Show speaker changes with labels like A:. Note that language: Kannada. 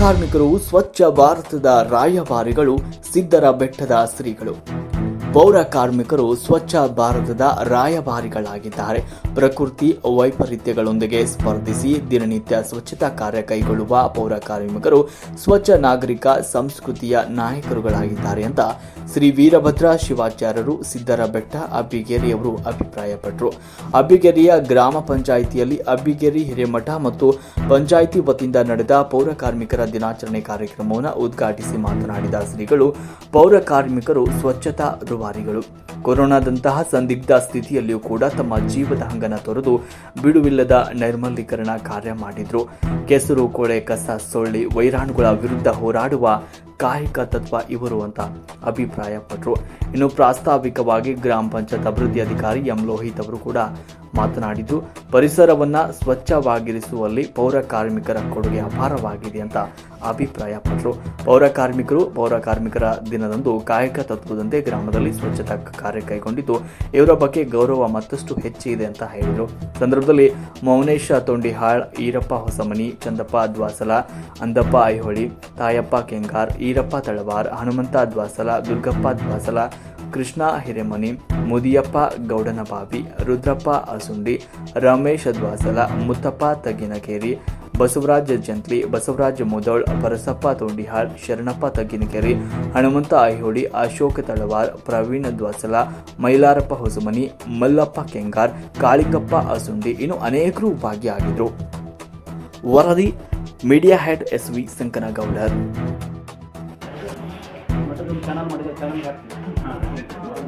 A: ಕಾರ್ಮಿಕರು ಸ್ವಚ್ಛ ಭಾರತದ ರಾಯಭಾರಿಗಳು ಸಿದ್ದರ ಬೆಟ್ಟದ ಶ್ರೀಗಳು. ಪೌರ ಕಾರ್ಮಿಕರು ಸ್ವಚ್ಛ ಭಾರತದ ರಾಯಭಾರಿಗಳಾಗಿದ್ದಾರೆ. ಪ್ರಕೃತಿ ವೈಪರೀತ್ಯಗಳೊಂದಿಗೆ ಸ್ಪರ್ಧಿಸಿ ದಿನನಿತ್ಯ ಸ್ವಚ್ಛತಾ ಕಾರ್ಯ ಕೈಗೊಳ್ಳುವ ಪೌರ ಕಾರ್ಮಿಕರು ಸ್ವಚ್ಛ ನಾಗರಿಕ ಸಂಸ್ಕೃತಿಯ ನಾಯಕರುಗಳಾಗಿದ್ದಾರೆ ಅಂತ ಶ್ರೀ ವೀರಭದ್ರ ಶಿವಾಚಾರ್ಯರು ಸಿದ್ದರ ಬೆಟ್ಟ ಅಬ್ಬಿಗೇರಿಯವರು ಅಭಿಪ್ರಾಯಪಟ್ಟರು. ಅಬ್ಬಿಗೇರಿಯ ಗ್ರಾಮ ಪಂಚಾಯಿತಿಯಲ್ಲಿ ಅಬ್ಬಿಗೇರಿ, ಹಿರೇಮಠ ಮತ್ತು ಪಂಚಾಯಿತಿ ವತಿಯಿಂದ ನಡೆದ ಪೌರ ಕಾರ್ಮಿಕರ ದಿನಾಚರಣೆ ಕಾರ್ಯಕ್ರಮವನ್ನು ಉದ್ಘಾಟಿಸಿ ಮಾತನಾಡಿದ ಶ್ರೀಗಳು ಪೌರ ಕಾರ್ಮಿಕರು ಸ್ವಚ್ಛತಾ ರುವಾರಿಗಳು ಕೊರೋನಾದಂತಹ ಸಂದಿಗ್ಧ ಸ್ಥಿತಿಯಲ್ಲಿಯೂ ಕೂಡ ತಮ್ಮ ಜೀವದ ಹಂಗನ ತೊರೆದು ಬಿಡುವಿಲ್ಲದ ನೈರ್ಮಲೀಕರಣ ಕಾರ್ಯ ಮಾಡಿದ್ರು. ಕೆಸರು, ಕೊಳೆ, ಕಸ, ಸೊಳ್ಳಿ, ವೈರಾಣುಗಳ ವಿರುದ್ಧ ಹೋರಾಡುವ ಕಾಯಕ ತತ್ವ ಇವರು ಅಂತ ಅಭಿಪ್ರಾಯಪಟ್ಟರು ಇನ್ನು ಪ್ರಾಸ್ತಾವಿಕವಾಗಿ ಗ್ರಾಮ ಪಂಚಾಯತ್ ಅಭಿವೃದ್ಧಿ ಅಧಿಕಾರಿ ಎಂ ಲೋಹಿತ್ ಅವರು ಕೂಡ ಮಾತನಾಡಿದ್ದು, ಪರಿಸರವನ್ನು ಸ್ವಚ್ಛವಾಗಿರಿಸುವಲ್ಲಿ ಪೌರ ಕಾರ್ಮಿಕರ ಕೊಡುಗೆ ಅಪಾರವಾಗಿದೆ ಅಂತ ಅಭಿಪ್ರಾಯಪಟ್ಟರು ಪೌರ ಕಾರ್ಮಿಕರು ಪೌರ ಕಾರ್ಮಿಕರ ದಿನದಂದು ಕಾಯಕ ತತ್ವದಂತೆ ಗ್ರಾಮದಲ್ಲಿ ಸ್ವಚ್ಛತಾ ಕಾರ್ಯ ಕೈಗೊಂಡಿದ್ದು, ಇವರ ಬಗ್ಗೆ ಗೌರವ ಮತ್ತಷ್ಟು ಹೆಚ್ಚಿದೆ ಅಂತ ಹೇಳಿದರು. ಸಂದರ್ಭದಲ್ಲಿ ಮೌನೇಶ ತೊಂಡಿಹಾಳ್, ಈರಪ್ಪ ಹೊಸಮನಿ, ಚಂದಪ್ಪ ದ್ವಾಸಲ, ಅಂದಪ್ಪ ಐಹೊಳಿ, ತಾಯಪ್ಪ ಕೆಂಗಾರ್, ಈರಪ್ಪ ತಳವಾರ್, ಹನುಮಂತ ದ್ವಾಸಲ, ದುರ್ಗಪ್ಪ ದ್ವಾಸಲ ಕೃಷ್ಣ ಹಿರೇಮನಿ, ಮುದಿಯಪ್ಪ ಗೌಡನಬಾವಿ, ರುದ್ರಪ್ಪ ಅಸುಂಡಿ, ರಮೇಶ್ ದ್ವಾಸಲ ಮುತ್ತಪ್ಪ ತಗ್ಗಿನಕೇರಿ, ಬಸವರಾಜ ಜಂತ್ಲಿ ಬಸವರಾಜ ಮುದೋಳ್ ಪರಸಪ್ಪ ತೋಂಡಿಹಾಳ್, ಶರಣಪ್ಪ ತಗ್ಗಿನಕೆರೆ, ಹನುಮಂತ ಐಹೊಳಿ, ಅಶೋಕ್ ತಳವಾರ್, ಪ್ರವೀಣ್ ದ್ವಾಸಲ ಮೈಲಾರಪ್ಪ ಹೊಸಮನಿ, ಮಲ್ಲಪ್ಪ ಕೆಂಗಾರ್, ಕಾಳಿಕಪ್ಪ ಅಸುಂಡಿ ಇನ್ನು ಅನೇಕರು ಭಾಗಿಯಾಗಿದ್ದರು ವರದಿ, media head S V Sankanagoudar
B: ಮತ್ತೆ ನಿಮ್ಮ ಚಾನಲ್ ಮಾಡಿದ್ರೆ ಚಾನಲ್ ಹಾಕ್ತೀನಿ